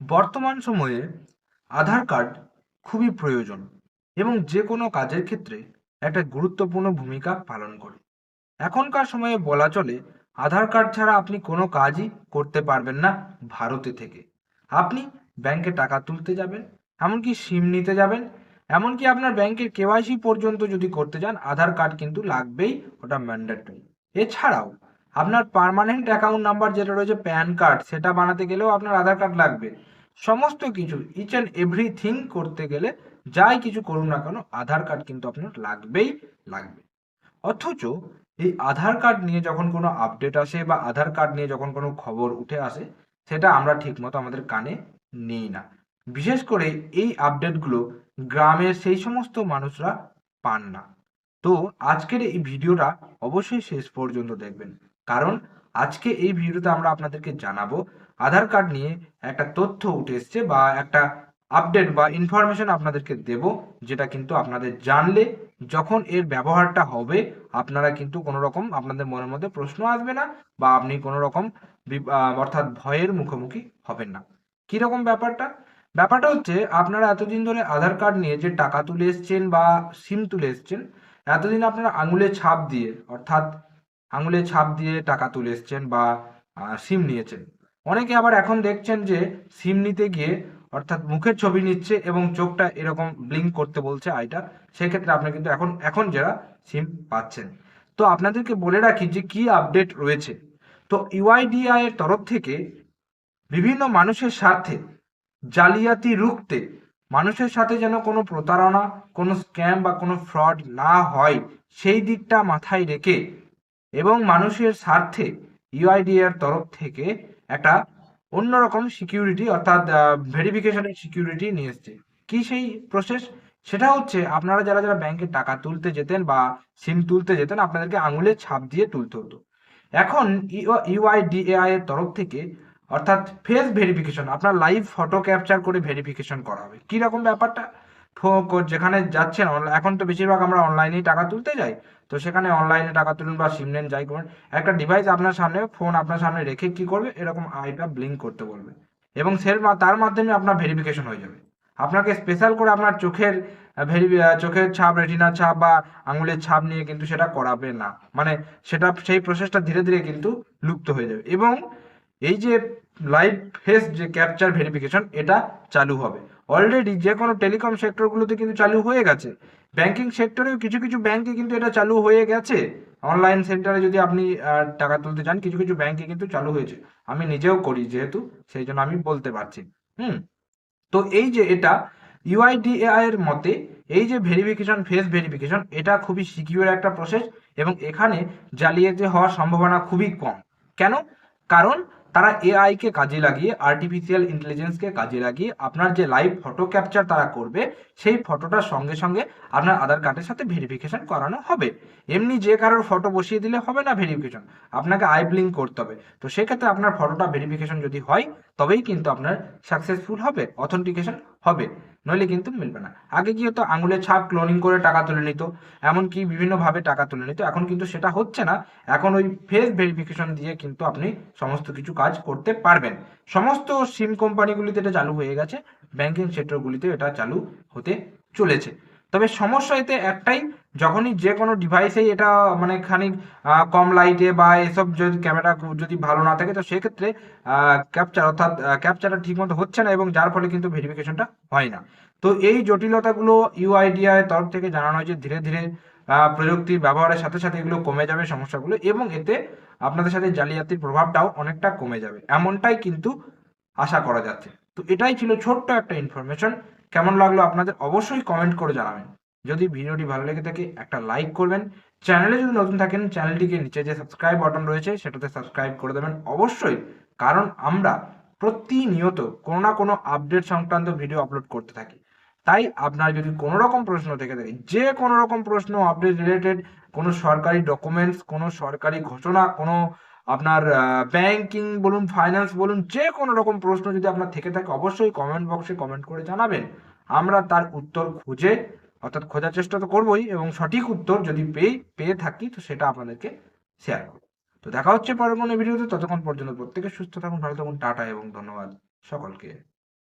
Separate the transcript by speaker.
Speaker 1: বর্তমান সময়ে আধার কার্ড খুবই প্রয়োজন এবং যে কোনো কাজের ক্ষেত্রে একটা গুরুত্বপূর্ণ ভূমিকা পালন করে। এখনকার সময়ে বলা চলে, আধার কার্ড ছাড়া আপনি কোনো কাজই করতে পারবেন না ভারতে থেকে। আপনি ব্যাংকে টাকা তুলতে যাবেন, এমনকি সিম নিতে যাবেন, এমনকি আপনার ব্যাংকের কেওয়াইসি পর্যন্ত যদি করতে যান, আধার কার্ড কিন্তু লাগবেই, ওটা ম্যান্ডেটরি। এছাড়াও আপনার পার্মানেন্ট অ্যাকাউন্ট নাম্বার যেটা রয়েছে প্যান কার্ড সেটা বানাতে গেলেও আপনার আধার কার্ড লাগবে। সমস্ত কিছু ইচ অ্যান্ড এভরিথিং করতে গেলে যাই কিছু করুন না কেন আধার কার্ড কিন্তু আপনার লাগবেই লাগবে। অথচ এই আধার কার্ড নিয়ে যখন কোনো আপডেট আসে বা আধার কার্ড নিয়ে যখন কোনো খবর উঠে আসে, সেটা আমরা ঠিকমতো আমাদের কানে নিই না। বিশেষ করে এই আপডেটগুলো গ্রামের সেই সমস্ত মানুষরা পান না। তো আজকের এই ভিডিওটা অবশ্যই শেষ পর্যন্ত দেখবেন। কারণ আজকে এই ভিডিওতে আমরা আপনাদেরকে জানাব আধার কার্ড নিয়ে একটা তথ্য উঠে এসছে বা একটা আপডেট বা ইনফরমেশন আপনাদেরকে দেব, যেটা কিন্তু আপনাদের জানলে যখন এর ব্যবহারটা হবে, আপনারা কিন্তু কোনো রকম আপনাদের মনের মধ্যে প্রশ্ন আসবে না বা আপনি কোনো রকম অর্থাৎ ভয়ের মুখোমুখি হবেন না। কীরকম ব্যাপারটা? ব্যাপারটা হচ্ছে আপনারা এতদিন ধরে আধার কার্ড নিয়ে যে টাকা তুলে এসছেন বা সিম তুলে এসছেন, এতদিন আপনারা আঙুলে ছাপ দিয়ে, অর্থাৎ আঙুলে ছাপ দিয়ে টাকা তুলে এসছেন বা সিম নিয়েছেন। অনেকে আবার এখন দেখছেন যে, সিম নিতে গিয়ে অর্থাৎ মুখের ছবি নিচ্ছে এবং চোখটা এরকম ব্লিঙ্ক করতে বলছে আইটা, সেক্ষেত্রে আপনি কিন্তু এখন এখন যারা সিম পাচ্ছেন। তো আপনাদেরকে বলে রাখি যে, কি আপডেট রয়েছে? তো ইউআইডিআই এর তরফ থেকে বিভিন্ন মানুষের স্বার্থে, জালিয়াতি রুখতে মানুষের সাথে যেন কোনো প্রতারণা, কোনো স্ক্যাম বা কোনো ফ্রড না হয়, সেই দিকটা মাথায় রেখে এবং মানুষের স্বার্থে ইউআইডিএ এর তরফ থেকে একটা অন্যরকম সিকিউরিটি অর্থাৎ ভেরিফিকেশনের সিকিউরিটি নিয়ে এসছে। কি সেই প্রসেস? সেটা হচ্ছে আপনারা যারা যারা ব্যাংকে টাকা তুলতে যেতেন বা সিম তুলতে যেতেন, আপনাদেরকে আঙুলে ছাপ দিয়ে তুলতে হতো। এখন ইউআইডিএআই এর তরফ থেকে অর্থাৎ ফেস ভেরিফিকেশন, আপনার লাইভ ফটো ক্যাপচার করে ভেরিফিকেশন করা হবে। কীরকম ব্যাপারটা? ফো- যেখানে যাচ্ছেন এখন তো বেশিরভাগ আমরা অনলাইনেই টাকা তুলতে যাই। তো সেখানে অনলাইনে টাকা তুলুন বা সিম নেন, যাই করুন। একটা ডিভাইস আপনার সামনে ফোন আপনার সামনে রেখে কি করবে? এরকম আইটা ব্লিঙ্ক করতে বলবে। এবং সে তার মাধ্যমে আপনার ভেরিফিকেশন হয়ে যাবে। আপনাকে স্পেশাল করে আপনার চোখের ভেরি চোখের ছাপ রেটিনা ছাপ বা আঙুলের ছাপ নিয়ে কিন্তু সেটা করাবে না। মানে সেটা, সেই প্রসেসটা ধীরে ধীরে কিন্তু লুপ্ত হয়ে যাবে। এবং এই যে লাইভ ফেস যে ক্যাপচার ভেরিফিকেশন এটা চালু হবে। অলরেডি যে কোনো টেলিকম সেক্টরগুলোতে কিন্তু চালু হয়ে গেছে। ব্যাংকিং সেক্টরেও কিছু কিছু ব্যাংকে কিন্তু এটা চালু হয়ে গেছে। অনলাইন সেন্টারে যদি আপনি টাকা তুলতে চান, কিছু কিছু ব্যাংকে কিন্তু চালু হয়েছে। আমি নিজেও করি যেহেতু, সেই জন্য আমি বলতে পারছি। হুম? তো এই যে এটা ইউআইডিএআই এর মতে, এই যে ভেরিফিকেশন ফেস ভেরিফিকেশন এটা খুবই সিকিউর একটা প্রসেস এবং এখানে জালিয়াতি হওয়ার সম্ভাবনা খুবই কম। কেন? কারণ তারা এআইকে কাজে লাগিয়ে আর্টিফিশিয়াল ইন্টেলিজেন্সকে কাজে লাগিয়ে আপনার যে লাইভ ফটো ক্যাপচার তারা করবে, সেই ফটোটার সঙ্গে সঙ্গে আপনার আধার কার্ডের সাথে ভেরিফিকেশন করানো হবে। এমনি যে কারোর ফটো বসিয়ে দিলে হবে না ভেরিফিকেশন আপনাকে আই ব্লিঙ্ক করতে হবে। তো সেক্ষেত্রে আপনার ফটোটা ভেরিফিকেশন যদি হয়, তবেই কিন্তু আপনার সাকসেসফুল হবে। অথেন্টিকেশন হবে, নইলে কিন্তু মিলবে না। আগে কি হতো আঙুলের ছাপ ক্লোনিং করে টাকা তুলে নিত, এমনকি বিভিন্নভাবে টাকা তুলে নিত, এখন কিন্তু সেটা হচ্ছে না। এখন ওই ফেস ভেরিফিকেশন দিয়ে কিন্তু আপনি সমস্ত কিছু কাজ করতে পারবেন। সমস্ত সিম কোম্পানিগুলিতে এটা চালু হয়ে গেছে ব্যাংকিং সেক্টরগুলিতে এটা চালু হতে চলেছে। তবে সমস্যা এতে একটাই, যখনই যে কোনো ডিভাইসেই এটা মানে খানিক কম লাইটে বা এসব যদি ক্যামেরা যদি ভালো না থাকে, তো সেক্ষেত্রে ক্যাপচার অর্থাৎ ক্যাপচারটা ঠিকমতো হচ্ছে না এবং যার ফলে কিন্তু ভেরিফিকেশনটা হয় না। তো এই জটিলতাগুলো ইউআইডিআই তরফ থেকে জানানো হয়েছে, ধীরে ধীরে প্রযুক্তির ব্যবহারের সাথে সাথে এগুলো কমে যাবে সমস্যাগুলো এবং এতে আপনাদের সাথে জালিয়াতির প্রভাবটাও অনেকটা কমে যাবে। এমনটাই কিন্তু আশা করা যাচ্ছে। তো এটাই ছিল ছোট্ট একটা ইনফরমেশন কেমন লাগল আপনাদের অবশ্যই কমেন্ট করে জানাবেন। যদি ভিডিওটি ভালো লেগে থাকে, একটা লাইক করবেন। চ্যানেলে যদি নতুন থাকেন চ্যানেলটিকে নিচে যে সাবস্ক্রাইব বাটন রয়েছে, সেটাতে সাবস্ক্রাইব করে দেবেন। অবশ্যই, কারণ আমরা প্রতিনিয়ত কোনো না কোনো আপডেট সংক্রান্ত ভিডিও আপলোড করতে থাকি। তাই আপনার যদি কোনো রকম প্রশ্ন থেকে থাকে, যে কোনো রকম প্রশ্ন আপডেট রিলেটেড কোনো সরকারি ডকুমেন্টস কোনো সরকারি ঘোষণা, কোনো আপনার ব্যাংকিং বলুন ফাইন্যান্স বলুন, যে কোনো রকম প্রশ্ন যদি আপনার থেকে থাকে, অবশ্যই কমেন্ট বক্সে কমেন্ট করে জানাবেন। আমরা তার উত্তর খুঁজে, অর্থাৎ খোঁজার চেষ্টা তো করবোই, এবং সঠিক উত্তর যদি পেয়ে পেয়ে থাকি, তো সেটা আপনাদেরকে শেয়ার করব। তো দেখা হচ্ছে পরের কোনো ভিডিওতে, ততক্ষণ পর্যন্ত প্রত্যেকে সুস্থ থাকুন, ভালো থাকুন, টাটা এবং ধন্যবাদ সকলকে।